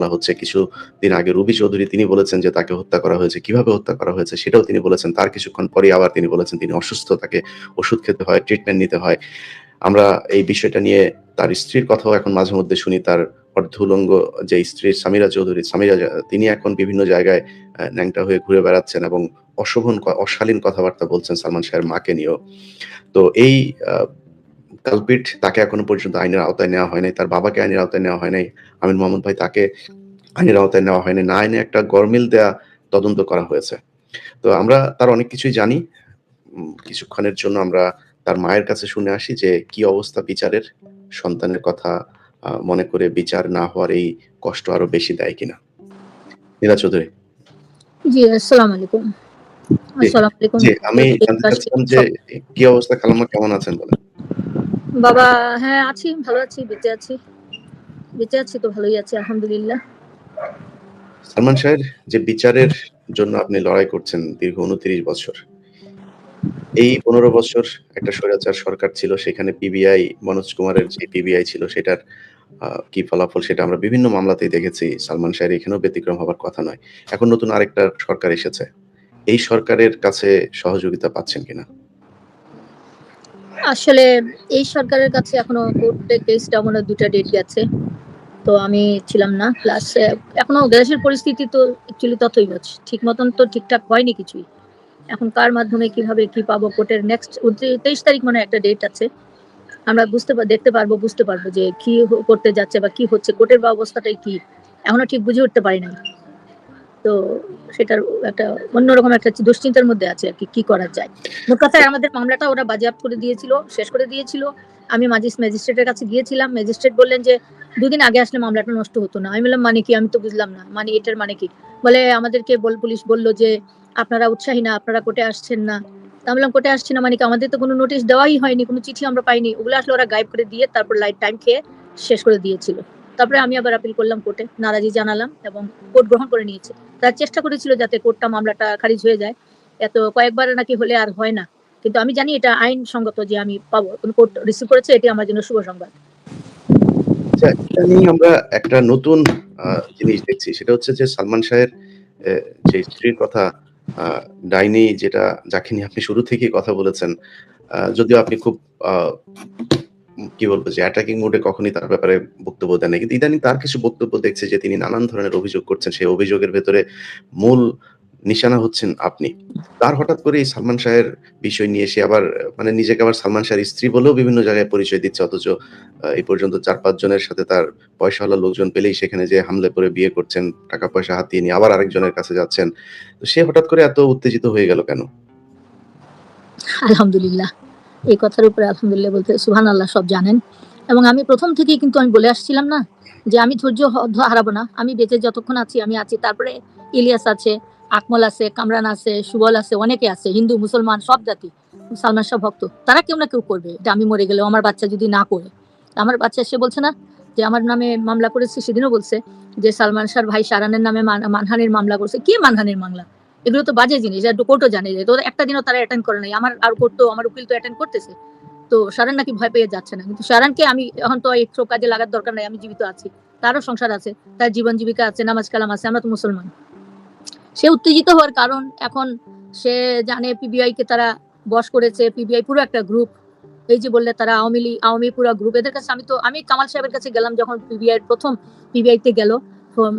বলা হচ্ছে কিছুদিন আগে রুবি চৌধুরী তিনি বলেছেন যে তাকে হত্যা করা হয়েছে, কীভাবে হত্যা করা হয়েছে সেটাও তিনি বলেছেন। তার কিছুক্ষণ পরে আবার তিনি বলেছেন তিনি অসুস্থ, তাকে ওষুধ খেতে হয় ট্রিটমেন্ট নিতে হয়। আমরা এই বিষয়টা নিয়ে তার স্ত্রীর কথাও এখন মাঝে মধ্যে শুনি, তার অর্ধুলঙ্গ যে স্ত্রী সামিরা চৌধুরী, সামিরা তিনি এখন বিভিন্ন জায়গায় ন্যাংটা হয়ে ঘুরে বেড়াচ্ছেন এবং অশোভন অশালীন কথাবার্তা বলছেন সালমান শাহের মাকে নিয়েও। তো এই কালপিট তাকে এখনও পর্যন্ত আইনের আওতায় নেওয়া হয় নাই, তার বাবাকে আইনের আওতায় নেওয়া হয় নাই। আমির মোহাম্মদ ভাই তাকে আইনের আওতায় নেওয়া হয়নি। না আইনে একটা গরমিল দেয়া তদন্ত করা হয়েছে। তো আমরা তার অনেক কিছুই জানি। কিছুক্ষণের জন্য আমরা তার মায়ের কাছে শুনে আসি যে কি অবস্থা বিচারের সন্তানের কথা মনে করে বিচার না হওয়ার এই কষ্ট আরও বেশি দেয় কিনা। নীলা চৌধুরী। জি আসসালামু আলাইকুম। আসসালামু আলাইকুম। জি আমি জানতে চাচ্ছিলাম যে কি অবস্থা কেমন আছেন বলেন? বাবা হ্যাঁ আছি ভালো আছি বেঁচে আছি। বেঁচে আছি তো ভালোই আছি আলহামদুলিল্লাহ। সালমান শাহের যে বিচারের জন্য আপনি লড়াই করছেন দীর্ঘ উনত্রিশ বছর এই পনেরো বছর একটা স্বৈরাচার সরকার ছিল সেখানে পিবিআই মনোজ কুমারের যে পিবিআই ছিল সেটার কি ফলাফল সেটা আমরা বিভিন্ন মামলাতেই দেখেছি সালমান শাহের এখানেও ব্যতিক্রম হবার কথা নয়। এখন নতুন আরেকটা সরকার এসেছে এই সরকারের কাছে সহযোগিতা পাচ্ছেন কিনা? আসলে এই সরকারের কাছে এখনও কোর্টে কেসটা মনে দুটা ডেট গেছে। তো আমি ছিলাম না। প্লাস এখনও দেশের পরিস্থিতি তো অ্যাকচুয়ালি ততই হচ্ছে। ঠিক মতন তো ঠিকঠাক হয়নি কিছুই। এখন কার মাধ্যমে কীভাবে কি পাবো কোর্টের নেক্সট তেইশ তারিখ মানে একটা ডেট আছে। আমরা বুঝতে দেখতে পারব, বুঝতে পারব যে কি করতে যাচ্ছে বা কি হচ্ছে, কোর্টের বা অবস্থাটাই কি। এখনও ঠিক বুঝে উঠতে পারি নাই। তো সেটার একটা অন্যরকম একটা দুশ্চিন্তার মধ্যে আছে আর কি কি করা যায়। মোট আমাদের মামলাটা ওরা বাজেয়াপ্ত করে দিয়েছিল, শেষ করে দিয়েছিল। আমি মাজিস ম্যাজিস্ট্রেটের কাছে গিয়েছিলাম, ম্যাজিস্ট্রেট বললেন যে, দুদিন আগে আসলে মামলাটা নষ্ট হতো না। আমি বললাম মানে কি? আমি তো বুঝলাম না। মানে এটার মানে কি? বলে, আমাদেরকে বল পুলিশ বলল যে, আপনারা উৎসাহী না, আপনারা কোর্টে আসছেন না। আমি বললাম, কোর্টে আসছি না মানে কি? আমাদের তো কোনো নোটিশ দেওয়াই হয়নি, কোনো চিঠি আমরা পাইনি। ওগুলো আসলে ওরা গায়েব করে দিয়ে তারপর লাইট টাইম খেয়ে শেষ করে দিয়েছিল। তারপরে আমি আবার আপিল করলাম কোর্টে নারাজি জানালাম এবং কোর্ট গ্রহণ করে নিয়েছে। তার চেষ্টা করেছিল যাতে কোর্টটা মামলাটা খারিজ হয়ে যায়। এত কয়েকবার নাকি হলে আর হয় না। কিন্তু আমি জানি এটা আইনসঙ্গত যে আমি পাবো কোর্ট রিসিভ করেছে, এটি আমার জন্য শুভ সংবাদ। আচ্ছা আমরা একটা নতুন জিনিস দেখছি। সেটা হচ্ছে যে সালমান শাহের যে স্ত্রীর কথা ডাইনি যেটা যাকে নিয়ে আপনি শুরু থেকেই কথা বলেছেন যদিও আপনি খুব কি বলব যে অ্যাটাকিং মোডে কখনই তার ব্যাপারে বক্তব্য দেন না কিন্তু ইদানিং তার কিছু বক্তব্য দেখছে যে তিনি নানান ধরনের অভিযোগ করছেন। সেই অভিযোগের ভেতরে মূল নিশানা হচ্ছেন আপনি। তার হঠাৎ করে এই সালমান শাহের বিষয় নিয়ে এসে আবার মানে নিজেকে আবার সালমান শাহের স্ত্রী বলেও বিভিন্ন জায়গায় পরিচয় দিচ্ছে, অথচ এই পর্যন্ত চার পাঁচ জনের সাথে তার পয়সাওয়ালা লোকজন পেলেই সেখানে যে হামলে করে বিয়ে করছেন টাকা পয়সা হাতিয়ে নিয়ে আবার আরেকজনের কাছে যাচ্ছেন। তো সে হঠাৎ করে এত উত্তেজিত হয়ে গেল কেন? আলহামদুলিল্লাহ। এই কথার উপরে আলহামদুলিল্লাহ বলতে সুহান আল্লাহ সব জানেন। এবং আমি প্রথম থেকেই কিন্তু আমি বলে আসছিলাম না যে আমি ধৈর্য হারাবো না। আমি বেঁচে যতক্ষণ আছি, আমি আছি। তারপরে ইলিয়াস আছে, আকমল আছে, কামরান আছে, সুবল আছে, অনেকে আছে, হিন্দু, মুসলমান, সব জাতি সালমান শাহ ভক্ত। তারা কেউ না কেউ করবে এটা আমি মরে গেলেও আমার বাচ্চা যদি না করে। আমার বাচ্চা সে বলছে না যে আমার নামে মামলা করেছে, সেদিনও বলছে যে সালমান শাহর ভাই সারানের নামে মান- মানহানির মামলা করছে। কি মানহানির মামলা? এগুলো তো বাজে জিনিস এটা কোর্টও জানে যে তো একটা দিনও তারা অ্যাটেন্ড করে নাই, আমার আর কোর্ট তো আমার উকিল তো অ্যাটেন্ড করতেছে। তো সারান নাকি ভয় পেয়ে যাচ্ছে না, কিন্তু সারানকে আমি এখন তো একটু কাজে লাগার দরকার নাই, আমি জীবিত আছি, তারও সংসার আছে, তার জীবন জীবিকা আছে, নামাজ কালাম আছে, আমরা তো মুসলমান। সে উত্তেজিত হওয়ার কারণ এখন সে জানে পিবিআই কে তারা বস করেছে পিবিআই পুরো একটা গ্রুপ এই যে বললে তারা আওয়ামী লীগ, আওয়ামী পুরো গ্রুপ এদের কাছে আমি তো, আমি কামাল সাহেবের কাছে গেলাম যখন পিবিআই প্রথম পিবিআই তে গেল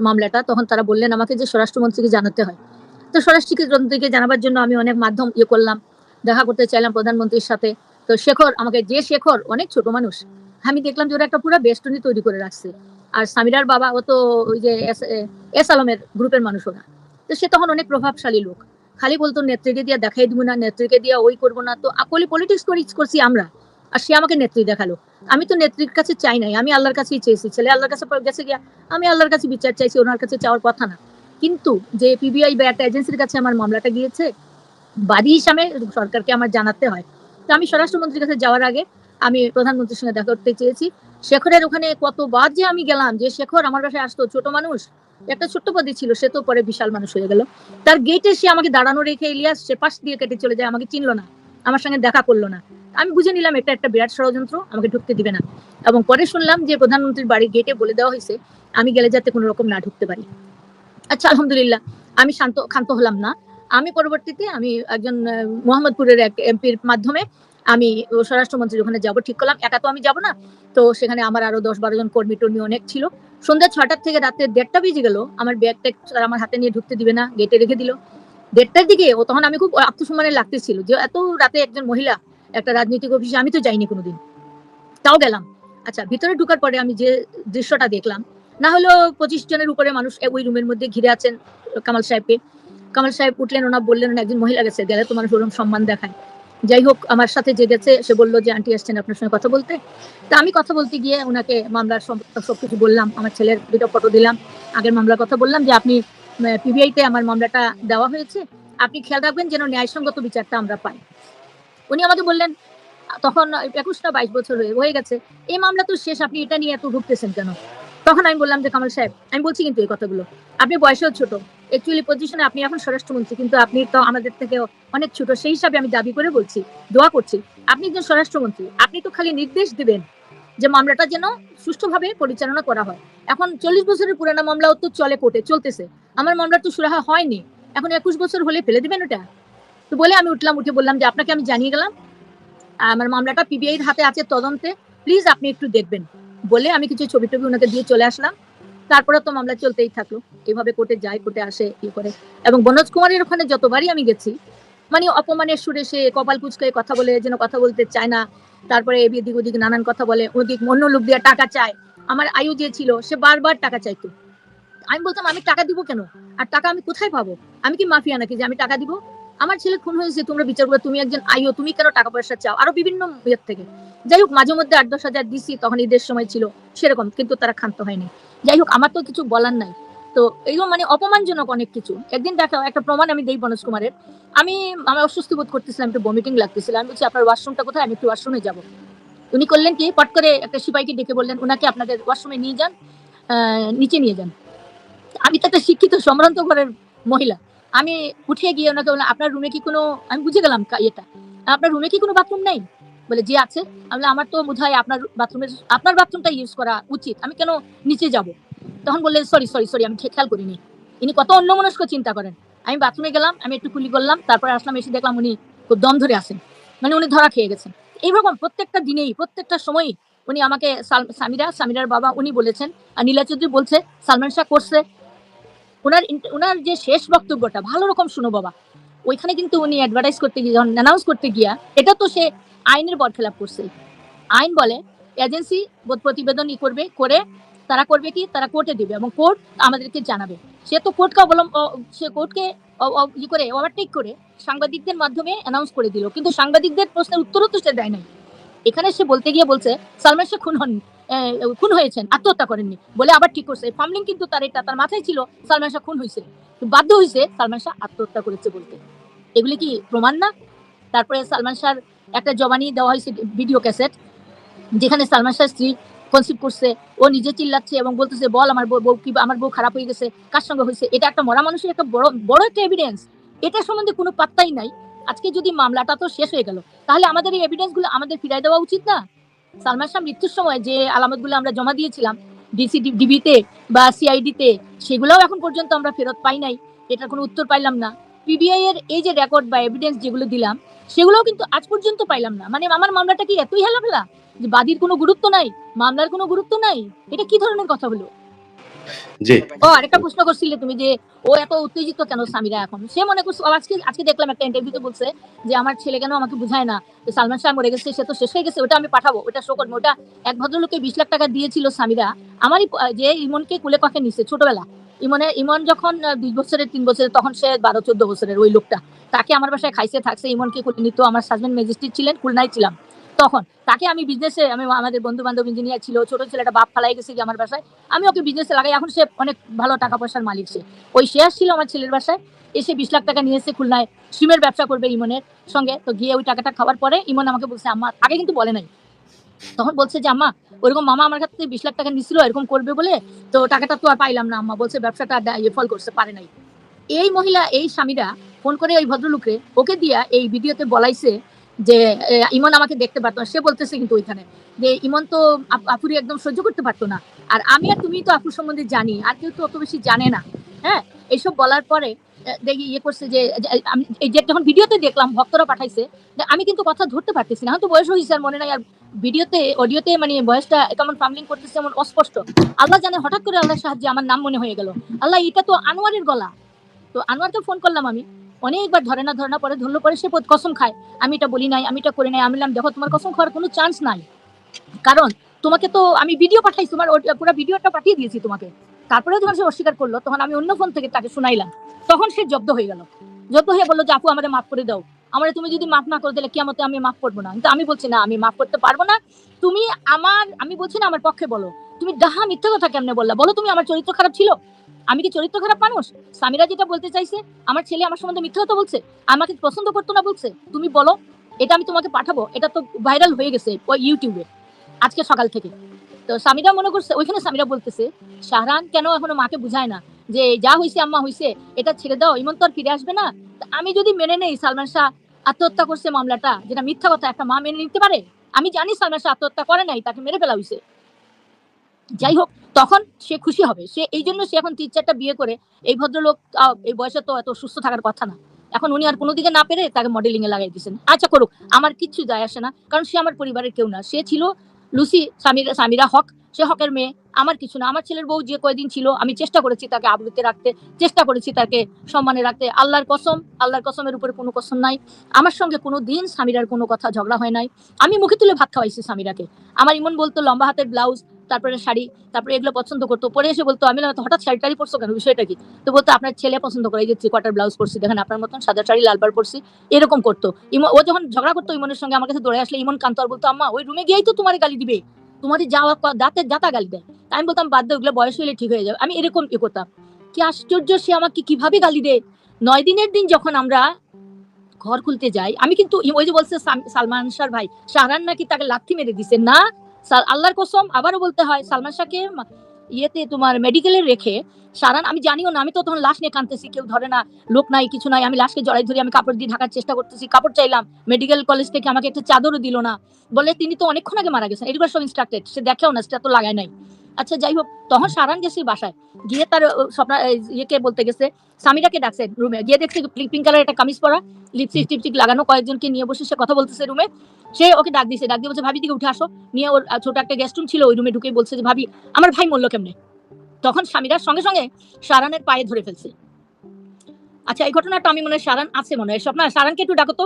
মামলাটা, তখন তারা বললেন আমাকে যে স্বরাষ্ট্রমন্ত্রীকে জানাতে হয়। তো স্বরাষ্ট্রমন্ত্রীকে জানাবার জন্য আমি অনেক মাধ্যম ইয়ে করলাম, দেখা করতে চাইলাম প্রধানমন্ত্রীর সাথে। তো শেখর, আমাকে যে শেখর, অনেক ছোট মানুষ। আমি দেখলাম যে ওরা একটা পুরো বেষ্টনী তৈরি করে রাখছে। আর সামিরার বাবা, ও তো ওই যে এস আলমের গ্রুপের মানুষ ওরা। তো সে তখন অনেক প্রভাবশালী লোক। খালি বলতো, নেত্রীকে দিয়ে দেখাই দিব না, নেত্রীকে দিয়ে ওই করব না। তো আকলি পলিটিক্স করি, করছি আমরা। আর সে আমাকে নেত্রী দেখাল। আমি তো নেত্রীর কাছে চাই নাই, আমি আল্লাহর কাছেই চেয়েছি। ছেলে আল্লাহর কাছে গেছে গিয়া, আমি আল্লাহর কাছে বিচার চাইছি, ওনার কাছে চাওয়ার কথা না। কিন্তু যে পিবিআই বা একটা এজেন্সির কাছে আমার মামলাটা গিয়েছে, বাদী হিসাবে সরকারকে আমার জানাতে হয়। তো আমি স্বরাষ্ট্রমন্ত্রীর কাছে যাওয়ার আগে আমি প্রধানমন্ত্রীর সঙ্গে দেখা করতে চেয়েছি। শেখরের ওখানে কতবার যে আমি গেলাম যে শেখর আমার বাসায় আসতো, ছোট মানুষ, একটা ছোট্ট পদে ছিল, সে তো পরে বিশাল মানুষ হয়ে গেল। তার গেটে সে আমাকে দাঁড়ানো রেখে ইলিয়াস, সে পাশ দিয়ে কেটে চলে যায়, আমাকে চিনলো না, আমার সঙ্গে দেখা করল না। আমি বুঝে নিলাম এটা একটা বিরাট ষড়যন্ত্র, আমাকে ঢুকতে দিবে না। এবং পরে শুনলাম যে প্রধানমন্ত্রীর বাড়ির গেটে বলে দেওয়া হয়েছে, আমি গেলে যাতে কোনো রকম না ঢুকতে পারি। আচ্ছা আলহামদুলিল্লাহ। আমি শান্ত, ক্ষান্ত হলাম না। আমি পরবর্তীতে আমি একজন মোহাম্মদপুরের এক এমপির মাধ্যমে আমি স্বরাষ্ট্রমন্ত্রীর ওখানে যাব, ঠিক করলাম। একা তো আমি যাব না। তো সেখানে আমার আরও দশ বারো জন কর্মী টর্মী অনেক ছিল। সন্ধ্যা ছটার থেকে রাতে দেড়টা বেজে গেল। আমার ব্যাগটা আমার হাতে নিয়ে ঢুকতে দিবে না গেটে রেখে দিল। দেড়টার দিকে ও তখন আমি খুব আত্মসম্মানে লাগতেছিল যে এত রাতে একজন মহিলা, একটা রাজনৈতিক অফিসে, আমি তো যাইনি কোনোদিন। তাও গেলাম। আচ্ছা ভিতরে ঢুকার পরে আমি যে দৃশ্যটা দেখলাম না হলেও পঁচিশ জনের উপরে মানুষ ওই রুমের মধ্যে ঘিরে আছেন কামাল সাহেবকে। কামাল সাহেব উঠলেন ওনা বললেন একজন মহিলা গেছে, গেলে তো মানুষ সম্মান দেখায়। যাই হোক, আমার সাথে যে গেছে, সে বলল যে, আন্টি আসছেন আপনার সঙ্গে কথা বলতে? তা আমি কথা বলতে গিয়ে ওনাকে মামলার সব সবকিছু বললাম, আমার ছেলের দুটো ফটো দিলাম, আগের মামলার কথা বললাম যে, আপনি পিবিআই তে আমার মামলাটা দেওয়া হয়েছে, আপনি খেয়াল রাখবেন যেন ন্যায়সঙ্গত বিচারটা আমরা পাই। উনি আমাকে বললেন, তখন একুশ না বাইশ বছর হয়ে গেছে, এই মামলা তো শেষ, আপনি এটা নিয়ে এত ঢুকতেছেন কেন? তখন আমি বললাম যে কামাল সাহেব, আমি বলছি কিন্তু এই কথাগুলো। আপনি বয়সেও ছোট অ্যাকচুয়ালি পজিশনে আপনি এখন স্বরাষ্ট্রমন্ত্রী, কিন্তু আপনি তো আমাদের থেকে অনেক ছোট, সেই হিসাবে আমি দাবি করে বলছি, দোয়া করছি, আপনি একজন স্বরাষ্ট্রমন্ত্রী, আপনি তো খালি নির্দেশ দিবেন যে মামলাটা যেন সুষ্ঠুভাবে পরিচালনা করা হয়। এখন চল্লিশ বছরের পুরানো মামলাও তো চলে কোর্টে, চলতেছে। আমার মামলা তো সুরাহা হয়নি। এখন একুশ বছর হলে ফেলে দিবেন ওটা? তো বলে আমি উঠলাম, উঠে বললাম যে আপনাকে আমি জানিয়ে গেলাম, আমার মামলাটা পিবিআই এর হাতে আছে তদন্তে প্লিজ আপনি একটু দেখবেন। বলে আমি কিছু ছবি টবি ওনাকে দিয়ে চলে আসলাম। তারপরে তো মামলা চলতেই থাকল। এভাবে কোর্টে যায়, কোর্টে আসে ইয়ে করে। এবং বনোজ কুমারের ওখানে যতবারই আমি গেছি মানে অপমানের সুরে সে কপাল কুচকে কথা বলে, যেন কথা বলতে চায় না। তারপরে এদিক ওদিক নানান কথা বলে, ওদিক অন্য লোক দিয়ে টাকা চায়। আমার আয়ু যে ছিল, সে বারবার টাকা চাইতো। আমি বলতাম, আমি টাকা দিব কেন? আর টাকা আমি কোথায় পাবো? আমি কি মাফিয়া নাকি যে আমি টাকা দিব? আমার ছেলে খুন হয়েছে, তোমরা বিচার করো, তুমি একজন আইও, তুমি কেন টাকা পয়সা চাও? আরও বিভিন্ন ইয়ের থেকে। যাই হোক, মাঝে মধ্যে আট দশ হাজার দিছি, তখন ঈদের সময় ছিল, সেরকম, কিন্তু তারা ক্ষান্ত হয়নি। যাই হোক, আমার তো কিছু বলার নাই। তো এইগুলো মানে অপমানজনক অনেক কিছু। একদিন দেখা, একটা প্রমাণ আমি দেই বনজ কুমারের। আমি আমার অস্বস্তি বোধ করতেছিলাম, একটু বমিটিং লাগতেছিল। আমি বলছি, আপনার ওয়াশরুমটা কোথায়? আমি একটু ওয়াশরুমে যাব। উনি করলেন কি, পট করে একটা সিপাইকে ডেকে বললেন, ওনাকে আপনাদের ওয়াশরুমে নিয়ে যান নিচে নিয়ে যান। আমি তো একটা শিক্ষিত, সম্ভ্রান্ত ঘরের মহিলা। আমি উঠে গিয়ে ওনাকে বললাম, আপনার রুমে কি কোনো আমি বুঝে গেলাম ইয়েটা। আপনার রুমে কি কোনো বাথরুম নেই? বলে যে আছে। আমি আমার তো বোধ হয় আপনার বাথরুমের আপনার বাথরুমটা ইউজ করা উচিত। আমি কেন নিচে যাব? তখন বললেন সরি সরি সরি, আমি খেয়াল করিনি। ইনি কত অন্যমনস্ক চিন্তা করেন। আমি বাথরুমে গেলাম, আমি একটু কুলি করলাম, তারপরে আসলাম, এসে দেখলাম উনি খুব দম ধরে আসেন মানে উনি ধরা খেয়ে গেছেন। এইরকম প্রত্যেকটা দিনেই, প্রত্যেকটা সময়ই উনি আমাকে সামিরা, সামিরার বাবা উনি বলেছেন। আর নীলা চৌধুরী বলছে, সালমান শাহ করছে। ওনার ওনার যে শেষ বক্তব্যটা, ভালো রকম শুনো বাবা। ওইখানে কিন্তু উনি অ্যাডভার্টাইজ করতে গিয়ে অ্যানাউন্স করতে গিয়া, এটা তো সে আইনের বরখেলাপ করছে। আইন বলে এজেন্সি বোধ প্রতিবেদন ই করবে, করে তারা করবে কি? তারা কোর্টে দিবে এবং কোর্ট আমাদেরকে জানাবে। সে তো কোর্টকে অবলম্ব সে কোর্টকে ই করে ওভারটেক করে সাংবাদিকদের মাধ্যমে অ্যানাউন্স করে দিল। কিন্তু সাংবাদিকদের প্রশ্নের উত্তরও তো সে দেয় নাই। এখানে সে বলতে গিয়ে বলছে, সালমান শাহ খুন হন খুন হয়েছেন, আত্মহত্যা করেননি, বলে আবার ঠিক করছে। ফার্মলিং কিন্তু তার এটা, তার মাথায় ছিল, সালমান শাহ খুন হয়েছে। বাধ্য হয়েছে সালমান শাহ আত্মহত্যা করেছে বলতে। এগুলি কি প্রমাণ না? তারপরে সালমান শাহর একটা জবানি দেওয়া হয়েছে ভিডিও ক্যাসেট, যেখানে সালমান শাহ স্ত্রী কনসিভ করছে, ও নিজে চিল্লাচ্ছে এবং বলতেছে, বল আমার বউ কি, আমার বউ খারাপ হয়ে গেছে, কার সঙ্গে হয়েছে? এটা একটা মরা মানুষের একটা বড় বড় একটা এভিডেন্স এটা সম্বন্ধে কোনো পাত্তাই নাই। আজকে যদি মামলাটা তো শেষ হয়ে গেল, তাহলে আমাদের এই এভিডেন্সগুলো আমাদের ফিরাই দেওয়া উচিত না? সালমান শাহ মৃত্যুর সময় যে আলামতগুলো আমরা জমা দিয়েছিলাম ডিসি ডিবিতে বা সিআইডিতে সেগুলোও এখন পর্যন্ত আমরা ফেরত পাই নাই, এটার কোনো উত্তর পাইলাম না। পিবিআই এর এই যে রেকর্ড বা এভিডেন্স যেগুলো দিলাম, সেগুলোও কিন্তু আজ পর্যন্ত পাইলাম না। মানে আমার মামলাটা কি এতই হেলাফেলা? যে বাদীর কোনো গুরুত্ব নাই, মামলার কোনো গুরুত্ব নাই? এটা কি ধরনের কথা হলো? জি। ও, আরেকটা প্রশ্ন করছিলে তুমি যে, ও এত উত্তেজিত কেন সামিরা এখন? সে মনে করছে আজকে আজকে দেখলাম একটা ইন্টারভিউতে বলছে যে, আমার ছেলে কেন আমাকে বুঝায় না? সালমান শাহ মরে গেছে, সে তো শেষ হয়ে গেছে, ওটা আমি পাঠাবো, ওটা শো করব। ওটা এক ভদ্রলোকে বিশ লাখ টাকা দিয়েছিল সামিরা। আমারই যে ইমনকে কুলে পাখে নিছে ছোটবেলা। ইমনে, ইমন যখন দুই বছরের, তিন বছরের, তখন সে বারো, চোদ্দ বছরের ওই লোকটা। তাকে আমার বাসায় খাইছে, থাকছে, ইমনকে কুলে নিত। আমার হাজবেন্ড ম্যাজিস্ট্রেট ছিলেন, খুলনায় ছিলাম। তখন। তাকে আমি বিজনেসে আমি আমাদের বন্ধু বান্ধব ইঞ্জিনিয়ার ছিল, ছোট ছেলেটা বাপ ফালাই গেছে আমার বাসায়। আমি ওকে বিজনেসে লাগাই, এখন সে অনেক ভালো টাকা পয়সার মালিক সে। ওই শেয়ার ছিল আমার ছেলের বাসায়। এসে বিশ লাখ টাকা নিয়ে এসে খুলনায় সিমের ব্যবসা করবে ইমনের সঙ্গে। তো গিয়ে ওই টাকাটা খাওয়ার পরে ইমন আমাকে বলছে, আম্মা, আগে কিন্তু বলে নাই। তখন বলছে যে, আম্মা ওরকম মামা আমার কাছ থেকে বিশ লাখ টাকা নিছিল, এরকম করবে বলে, তো টাকাটা তো আর পাইলাম না, আম্মা বলছে ব্যবসাটা ফল করছে, পারে নাই। এই মহিলা, এই স্বামীরা ফোন করে ওই ভদ্রলোকরে ওকে দিয়া এই ভিডিওতে বলাইছে যে ইমন আমাকে দেখতে পারতো সে বলতেছে কিন্তু ওইখানে যে, ইমন তো আপুরি একদম সহ্য করতে পারতো না। আর আমি আর তুমি তো আপুর সম্বন্ধে জানি, আর কেউ তো অত বেশি জানে না। হ্যাঁ? এইসব বলার পরে দেখি ইয়ে করছে যে আমি যে যখন ভিডিওতে দেখলাম, ভক্তরা পাঠাইছে আমি কিন্তু কথা ধরতে পারতেছি না। হয়তো বয়স হয়েছে আর মনে নাই। আর ভিডিওতে, অডিওতে মানে বয়সটা কেমন ফামলিং করতেছে এমন অস্পষ্ট। আল্লাহ জানে, হঠাৎ করে আল্লাহর সাহায্যে আমার নাম মনে হয়ে গেল। আল্লাহ, এটা তো আনোয়ারের গলা। তো আনোয়ারকে ফোন করলাম আমি। অনেকবার ধরে না ধরে না, পরে ধরলো, পরে সে কসম খায়। আমি এটা বলি নাই, আমি এটা করে নাই, আমি বললাম, দেখো, তোমার কসম খাওয়ার কোনো চান্স নাই। কারণ তোমাকে তো আমি ভিডিও পাঠাইছি, তোমার পুরো ভিডিওটা পাঠিয়ে দিয়েছি তোমাকে। তারপরে যখন সে অস্বীকার করল, তখন আমি অন্য ফোন থেকে তাকে শুনাইলাম। তখন সে জব্দ হয়ে গেল। জব্দ হয়ে বলল যে, আপু, আমারে মাফ করে দাও। আমার তুমি যদি মাফ না করে দিলে কিয়ামতে আমি মাফ করব না। কিন্তু আমি বলছি, না, আমি মাফ করতে পারব না। তুমি আমার, আমি বলছি না, আমার পক্ষে বলো। তুমি ডাহা মিথ্যা কথা কেমনে বললা? বলো তুমি, আমার চরিত্র খারাপ ছিল? আমি কি চরিত্র খারাপ মানুষ? সামিরা যেটা বলতে চাইছে, আমার ছেলে আমার সম্বন্ধে মিথ্যা কথা বলছে, আমাকে পছন্দ করতো না বলছে, তুমি বলো, এটা আমি তোমাকে পাঠাবো, এটা তো ভাইরাল হয়ে গেছে ওই ইউটিউবে আজকে সকাল থেকে। তো সামিরা মনে করছে, ওইখানে সামিরা বলতেছে, শাহরান কেন এখনও মাকে বুঝায় না? যে যা হয়েছে আম্মা হয়েছে এটা ছেড়ে দাও ইমন তো আর ফিরে আসবে না? আমি যদি মেনে নেই সালমান শাহ আত্মহত্যা করছে মামলাটা, যেটা মিথ্যা কথা, একটা মা মেনে নিতে পারে? আমি জানি সালমান শাহ আত্মহত্যা করে নাই, তাকে মেরে ফেলা হয়েছে যাই হোক, তখন সে খুশি হবে। সে, এই জন্য সে এখন তিন চারটা বিয়ে করে, এই ভদ্রলোক এই বয়সে তো এত সুস্থ থাকার কথা না। এখন উনি আর কোনো দিকে না পেরে তাকে মডেলিং এ লাগাই দিয়েছেন। আচ্ছা করুক, আমার কিচ্ছু যায় আসে না, কারণ সে আমার পরিবারের কেউ না। সে ছিল লুসি সামিরা সামিরা হক, সে হকের মেয়ে, আমার কিছু না। আমার ছেলের বউ যে কয়দিন ছিল, আমি চেষ্টা করেছি তাকে আবৃত্তি রাখতে, চেষ্টা করেছি তাকে সম্মানে রাখতে। আল্লাহর কসম, আল্লাহর কসমের উপরে কোনো কসম নাই। আমার সঙ্গে কোনো দিন সামিরার কোনো কথা ঝগড়া হয় নাই। আমি মুখে তুলে ভাত খাওয়াইছি সামিরাকে আমার ইমন বলতো, লম্বা হাতের ব্লাউজ তারপরে শাড়ি তারপরে এগুলো পছন্দ করতো। পরে এসে বলতো আমি বললাম, হঠাৎ শাড়ি টাড়ি পরছো কেন? বিষয়টা কি? তো বলতো আপনার ছেলে পছন্দ করে এই যে থ্রি কোয়ার্টার ব্লাউজ পরছি দেখেন আপনার মতন সাদা শাড়ি লাল বার পরছি। এরকম করতো। ইমন ও যখন ঝগড়া করতো ইমনের সঙ্গে আমার কাছে দৌড়ে আসলে ইমন কান্ত আর বলতো আম্মা ওই রুমে গিয়েই তো তোমার গালি দিবে। তোমার যাওয়া দাঁতের জাতা গালি দেয়। তাই আমি বলতাম বাদ দাও ওগুলো বয়স হলে ঠিক হয়ে যাবে। আমি এরকম ই করতাম। কি আশ্চর্য সে আমাকে কীভাবে গালি দেয়? নয় দিনের দিন যখন আমরা ঘর খুলতে যাই আমি কিন্তু ওই যে বলছে সালমান শাহর ভাই শাহরান নাকি তাকে লাথি মেরে দিছে? না আল্লাহর কসম, আবারও বলতে হয়, সালমান শাহকে ইয়েতে তোমার মেডিকেলে রেখে, সারান, আমি জানিও না, আমি তো তখন লাশ নিয়ে কাঁদতেছি, কেউ ধরে না, লোক নাই, কিছু নাই, আমি লাশকে জড়াই ধরে আমি কাপড় দিয়ে ঢাকার চেষ্টা করতেছি, কাপড় চাইলাম মেডিকেল কলেজ থেকে আমাকে একটা চাদরও দিল না, বলে তিনি তো অনেকক্ষণ আগে মারা গেছেন এডুকেশন সব ইনস্ট্রাক্টেড সে দেখেও না সেটা তো লাগায় নাই। আচ্ছা যাই হোক তখন সারান গেছে বাসায়। গিয়ে তার স্বপ্না ইয়েকে বলতে গেছে, সামিরাকে ডাকছে রুমে। গিয়ে দেখছে পিঙ্ক কালার একটা কামিজ পরা লিপস্টিক টিপস্টিক লাগানো, কয়েকজনকে নিয়ে বসে সে কথা বলতেছে রুমে। সে ওকে ডাক দিয়েছে, ডাক দিয়ে বলছে, ভাবি, দিকে উঠে আসো। নিয়ে ওর ছোট একটা গেস্ট রুম ছিল, ওই রুমে ঢুকে বলছে যে, ভাবি, আমার ভাই মরলো কেমনে? তখন স্বামীরার সঙ্গে সঙ্গে সারানের পায়ে ধরে ফেলছে। আচ্ছা এই ঘটনাটা আমি মনে হয় সারান আছে মনে হয়। স্বপ্না, সারানকে একটু ডাকো তো।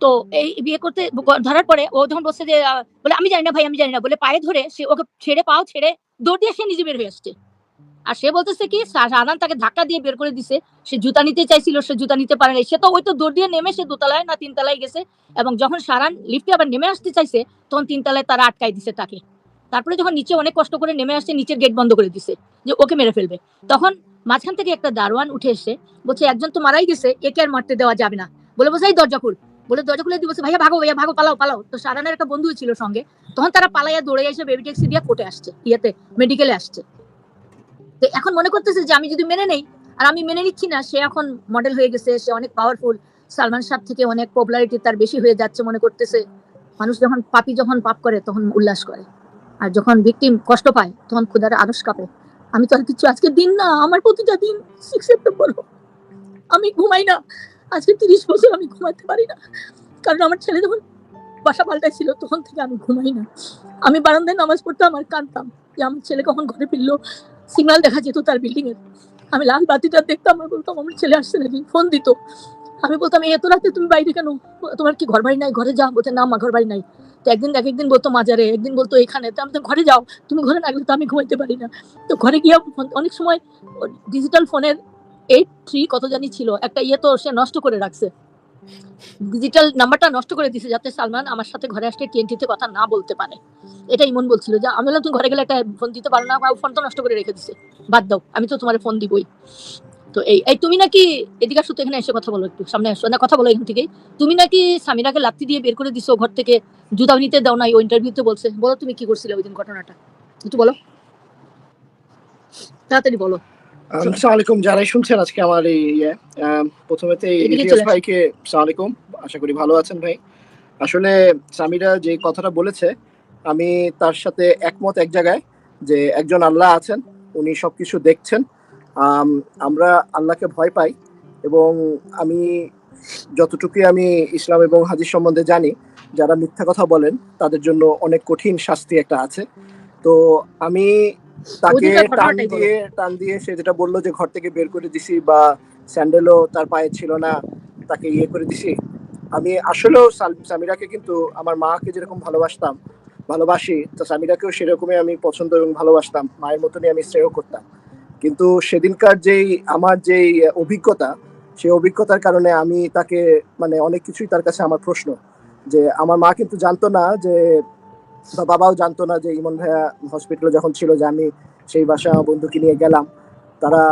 তো এই বিয়ে করতে ধরার পরে ও যখন বলছে যে বলে আমি জানি না ভাই আমি জানি না। বলে পায়ে ধরে সে ওকে ছেড়ে পাও ছেড়ে দৌড় দিয়ে সে নিজে বের হয়ে আসছে। আর সে বলতেছে কি সা- সারান তাকে ধাক্কা দিয়ে বের করে দিছে। সে জুতা নিতে চাইছিল সে জুতা নিতে পারে নাই। সে তো ওই তো দৌড় দিয়ে নেমে সে দোতলায় না তিনতলায় গেছে এবং যখন সারান লিফটে আবার নেমে আসতে চাইছে তখন তিনতলায় তারা আটকাই দিছে তাকে। তারপরে যখন নিচে অনেক কষ্ট করে নেমে আসছে নিচের গেট বন্ধ করে দিছে যে ওকে মেরে ফেলবে। তখন মাঝখান থেকে একটা দারোয়ান উঠে এসে বলছে একজন তো মারাই গেছে একে আর মারতে দেওয়া যাবে না। বলে বসে এই দরজা খুল। বলে দরজা খুলে বলছে ভাইয়া ভাগো ভাইয়া ভাগো, পালাও পালাও। তো সারানের একটা বন্ধু ছিল সঙ্গে। তখন তারা পালাইয়া দৌড়ে এসে বেবি ট্যাক্সি দিয়ে কোর্টে আসছে, ইয়েতে মেডিকেলে আসছে। তো এখন মনে করতেছে যে আমি যদি মেনে নেই, আর আমি মেনে নিচ্ছি না, সে এখন মডেল হয়ে গেছে, সে অনেক পাওয়ারফুল সালমান শাহ থেকে অনেক পপুলারিটি তার বেশি হয়ে যাচ্ছে মনে করতেছে। মানুষ যখন, পাপি যখন পাপ করে, তখন উল্লাস করে। আর যখন ভিকটিম কষ্ট পায়, তখন খুদার আরস কাঁপে। আমি তো আর কিছু, আজকে দিন না, আমার প্রতিটা দিন সিক্স সেপ্টেম্বর আমি ঘুমাই না। আজকে তিরিশ বছর আমি ঘুমাতে পারি না। কারণ আমার ছেলে যখন বাসা পাল্টাইছিল, তখন থেকে আমি ঘুমাই না। আমি বারান্দায় নামাজ পড়তাম আর কাঁদতাম যে আমার ছেলে কখন ঘরে ফিরলো। সিগন্যাল দেখা যেত তার বিল্ডিং এর। আমি লাল বাতিটা দেখতাম আর বলতাম, আমার ছেলে আসছে নাকি? ফোন দিত। আমি বলতাম, "এই এত রাতে তুমি বাইরে কেন? তোমার কি ঘর বাড়ি নাই? ঘরে যাও। বলতে না, মা ঘর বাড়ি নাই। তো একদিন এক একদিন বলতো মাজারে একদিন বলতো এখানে। তো আমি তো ঘরে যাও। তুমি ঘরে না গেলে তো আমি ঘুমাইতে পারি না। তো ঘরে গিয়ে অনেক সময় ডিজিটাল ফোনের এইট থ্রি কত জানি ছিল, একটা ইয়ে তো সে নষ্ট করে রাখছে। ডিজিটাল নাম্বারটা নষ্ট করে দিছে যাতে সালমান আমার সাথে ঘরে আসলে টিএনটিতে কথা না বলতে পারে। এটা ইমন বলছিল যে, আমি তুমি ঘরে গেলে একটা ফোন দিতে পারো না ফোন তো নষ্ট করে রেখে দিছে। বাদ দাও, আমি তো তোমার ফোন দিবই। তো এই এই তুমি নাকি, এদিকে আসো তো এখানে এসে কথা বলো একটু, সামনে আসো, না, কথা বলো এখান থেকে তুমি নাকি সামিরাকে লাত্তি দিয়ে বের করে দিছো ঘর থেকে, জুতা নিতে দাও নাই, ও ইন্টারভিউতে বলছে, বলো তুমি কি করছিলে ওই দিন ঘটনাটা? একটু বলো। তাড়াতাড়ি বলো। আলাইকুম যারাই শুনছেন আজকে আমার এই ইয়ে আম, প্রথমে তো এই এদিকে ইলিয়াস ভাইকে আসসালামু আলাইকুম আশা করি ভালো আছেন ভাই। আসলে সামিরা যে কথাটা বলেছে আমি তার সাথে একমত এক জায়গায় যে একজন আল্লাহ আছেন উনি সবকিছু দেখছেন। আমরা আল্লাহকে ভয় পাই এবং আমি যতটুকুই আমি ইসলাম এবং হাদিস সম্বন্ধে জানি যারা মিথ্যা কথা বলেন তাদের জন্য অনেক কঠিন শাস্তি একটা আছে। তো আমি তাকে টান দিয়ে টান দিয়ে সে যেটা বলল যে ঘর থেকে বের করে দিছি বা স্যান্ডেলও তার পায়ে ছিল না তাকে ইয়ে করে দিছি। আমি আসলেও সাল- সামিরাকে কিন্তু আমার মাকে যেরকম ভালোবাসতাম ভালোবাসি তো সামিরাকেও সেরকমই আমি পছন্দ এবং ভালোবাসতাম মায়ের মতনই আমি শ্রেয় করতাম। কিন্তু সেদিনকার যেই আমার যেই অভিজ্ঞতা সেই অভিজ্ঞতার কারণে আমি তাকে মানে অনেক কিছুই তার কাছে আমার প্রশ্ন যে আমার মা কিন্তু জানতো না যে বা বাবাও জানতো না যে ইমন ভাইয়া হসপিটালে যখন ছিল যে আমি সেই আমার বন্ধুকে নিয়ে গেলাম। তারা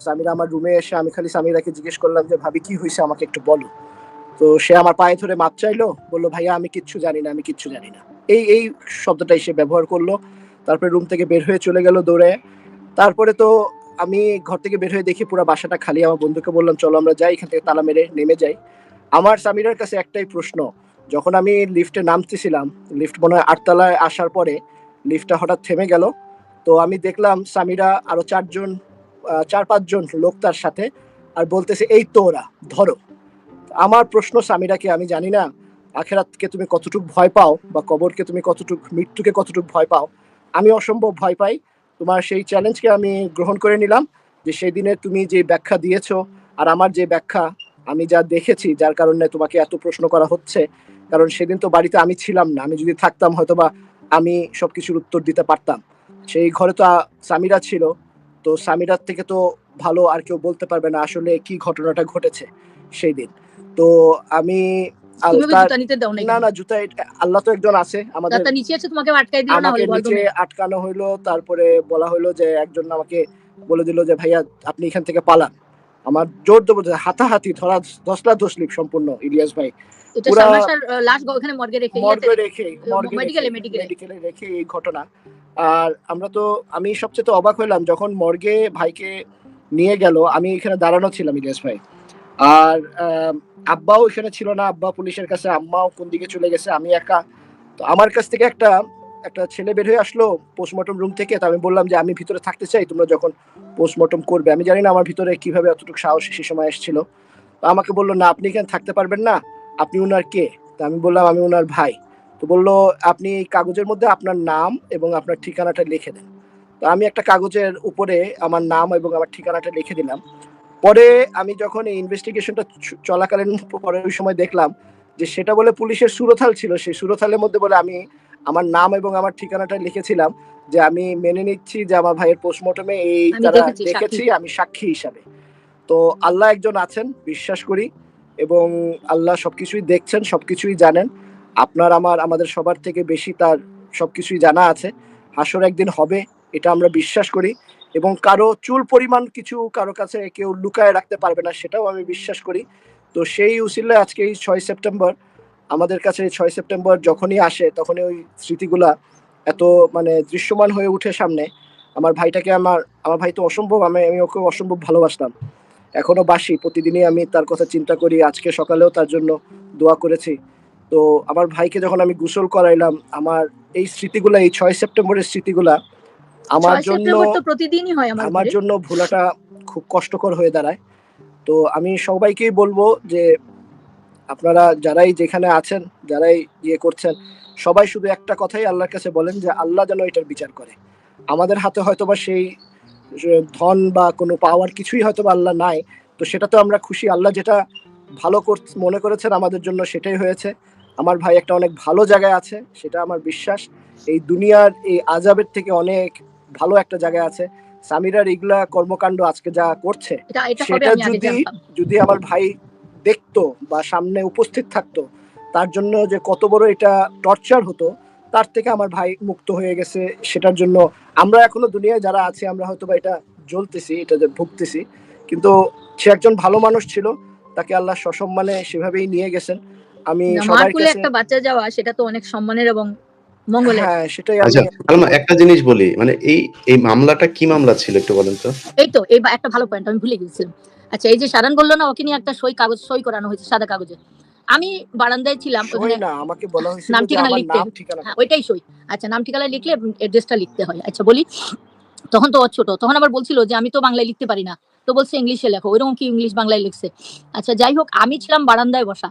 সামিরা আমার রুমে এসে আমি খালি সামিরাকে জিজ্ঞেস করলাম যে, ভাবি, কি হয়েছে আমাকে একটু বলো? তো সে আমার পায়ে ধরে মাপ চাইলো, বলল, ভাইয়া, আমি কিচ্ছু জানি না, আমি কিচ্ছু জানি না। এই এই শব্দটাই সে ব্যবহার করল। তারপরে রুম থেকে বের হয়ে চলে গেল দৌড়ে। তারপরে তো আমি ঘর থেকে বের হয়ে দেখি পুরো বাসাটা খালি। আমার বন্ধুকে বললাম, চলো আমরা যাই। এখান থেকে তালা মেরে নেমে যাই। আমার সামিরার কাছে একটাই প্রশ্ন যখন আমি লিফটে নামতেছিলাম, লিফট মনে হয় আটতলায় আসার পরে লিফটটা হঠাৎ থেমে গেল। তো আমি দেখলাম সামিরা আরও চারজন চার পাঁচজন লোক তার সাথে আর বলতেছে, এই তো ওরা ধরো। আমার প্রশ্ন সামিরাকে, আমি জানি না, আখেরাতকে তুমি কতটুকু ভয় পাও বা কবরকে তুমি কতটুকু, মৃত্যুকে কতটুকু ভয় পাও? আমি অসম্ভব ভয় পাই। তোমার সেই চ্যালেঞ্জকে আমি গ্রহণ করে নিলাম যে সেই দিনে তুমি যে ব্যাখ্যা দিয়েছ আর আমার যে ব্যাখ্যা, আমি যা দেখেছি, যার কারণে তোমাকে এত প্রশ্ন করা হচ্ছে কারণ সেদিন তো বাড়িতে আমি ছিলাম না। আমি যদি থাকতাম হয়তো বা আমি সবকিছুর উত্তর দিতে পারতাম। সেই ঘরে তো সামিরা ছিল। তো সামিরার থেকে তো ভালো আর কেউ বলতে পারবে না আসলে কি ঘটনাটা ঘটেছে সেই দিন তো আমি না না জুতা আল্লাহ তো একজন আছে। আমাদের নিচে আছে তোমাকে আটকাই দিল না নিচে আটকানো হইল তারপরে বলা হইল যে একজন আমাকে বলে দিল যে ভাইয়া আপনি এখান থেকে পালান। আমার জোর দেবো হাতাহাতি ধরা দশলা দশলিপ সম্পূর্ণ ইলিয়াস ভাই। এটা লাশ ওখানে মর্গে রেখে মর্গে রেখে মেডিকেলে, মেডিকেলে। মেডিকেলে রেখে এই ঘটনা। আর আমরা তো আমি সবচেয়ে তো অবাক হইলাম যখন মর্গে ভাইকে নিয়ে গেল আমি এখানে দাঁড়ানো ছিলাম ইলিয়াস ভাই। আর আব্বাও এখানে ছিল না আব্বা পুলিশের কাছে আম্মাও কোন দিকে চলে গেছে আমি একা। তো আমার কাছ থেকে একটা একটা ছেলে বের হয়ে আসলো পোস্টমর্টম রুম থেকে, তো আমি বললাম যে আমি ভিতরে থাকতে চাই, তোমরা যখন পোস্টমর্টম করবে, আমি জানি না আমার ভিতরে কীভাবে এতটুকু সাহস সে সময় এসেছিল। তো আমাকে বলল, না, আপনি এখানে থাকতে পারবেন না, আপনি ওনার কে? তা আমি বললাম, আমি ওনার ভাই। তো বলল, আপনি এই কাগজের মধ্যে আপনার নাম এবং আপনার ঠিকানাটা লিখে দেন। তো আমি একটা কাগজের উপরে আমার নাম এবং আমার ঠিকানাটা লিখে দিলাম। পরে আমি যখন এই ইনভেস্টিগেশনটা চলাকালীন পরে ওই সময় দেখলাম যে সেটা বলে পুলিশের সুরথাল ছিল, সেই সুরথালের মধ্যে বলে আমি আমার নাম এবং আমার ঠিকানাটা লিখেছিলাম যে আমি মেনে নিচ্ছি যে আমার ভাইয়ের পোস্টমর্টমে এই তারা দেখেছি। আমি সাক্ষী হিসাবে। তো আল্লাহ একজন আছেন বিশ্বাস করি এবং আল্লাহ সবকিছুই দেখছেন সবকিছুই জানেন। আপনার আমার আমাদের সবার থেকে বেশি তার সবকিছুই জানা আছে। হাসর একদিন হবে এটা আমরা বিশ্বাস করি এবং কারও চুল পরিমাণ কিছু কারও কাছে কেউ লুকায় রাখতে পারবে না সেটাও আমি বিশ্বাস করি। তো সেই উসিল্লায় আজকে এই ছয় সেপ্টেম্বর আমাদের কাছে ছয় সেপ্টেম্বর যখনই আসে তখনই ওই স্মৃতিগুলা এত মানে দৃশ্যমান হয়ে উঠে সামনে। আমার ভাইটাকে আমার আমার ভাই তো অসম্ভব আমি আমি ওকে অসম্ভব ভালোবাসতাম। এখনও বাসি প্রতিদিনই আমি তার কথা চিন্তা করি আজকে সকালেও তার জন্য দোয়া করেছি। তো আমার ভাইকে যখন আমি গোসল করাইলাম আমার এই স্মৃতিগুলা এই ছয় সেপ্টেম্বরের স্মৃতিগুলা আমার জন্য প্রতিদিনই হয় আমার জন্য ভোলাটা খুব কষ্টকর হয়ে দাঁড়ায়। তো আমি সবাইকেই বলব যে আপনারা যারাই যেখানে আছেন যারাই ইয়ে করছেন সবাই শুধু একটা কথাই আল্লাহর কাছে বলেন যে আল্লাহ যেন এটার বিচার করে। আমাদের হাতে হয়তোবা সেই ধন বা কোনো পাওয়ার কিছুই হয়তোবা আল্লাহ নাই তো সেটা তো আমরা খুশি। আল্লাহ যেটা ভালো কর মনে করেছেন আমাদের জন্য সেটাই হয়েছে। আমার ভাই একটা অনেক ভালো জায়গায় আছে সেটা আমার বিশ্বাস। এই দুনিয়ার এই আজাবের থেকে অনেক ভালো একটা জায়গায় আছে। সামিরার এগুলা কর্মকাণ্ড আজকে যা করছে সেটা যদি যদি আমার ভাই দেখতো বা সামনে উপস্থিত থাকতো তার জন্য যে কত বড় এটা টর্চার হতো তার থেকে আমার ভাই মুক্ত হয়ে গেছে সেটার জন্য। আমরা এখনও দুনিয়ায় যারা আছি আমরা হয়তো বা এটা জ্বলতেছি এটা যে ভুগতেছি। কিন্তু সে একজন ভালো মানুষ ছিল তাকে আল্লাহ সসম্মানে সেভাবেই নিয়ে গেছেন। আমি সবার কাছে একটা বাচ্চা যাওয়া সেটা তো অনেক সম্মানের এবং হ্যাঁ সেটাই আচ্ছা একটা জিনিস বলি মানে এই এই মামলাটা কি মামলা ছিল একটু বলেন তো? এই তো এই একটা ভালো পয়েন্ট আমি ভুলে গেছিলাম। আচ্ছা এই যে সারান বলল না ওকে নিয়ে একটা সই কাগজ সই করানো হয়েছে সাদা কাগজে। আমি বারান্দায় ছিলাম আমাকে বলা হয়েছিল নাম ঠিকানা লিখতে। হ্যাঁ ওইটাই সই। আচ্ছা নাম ঠিকানা লিখলে অ্যাড্রেসটা লিখতে হয়। আচ্ছা বলি। তখন তো ও ছোট তখন আবার বলছিল যে আমি তো বাংলায় লিখতে পারি না। তো বলছে ইংলিশে লেখো। ওইরকম কি ইংলিশ বাংলায় লিখছে? আচ্ছা যাই হোক আমি ছিলাম বারান্দায় বসা।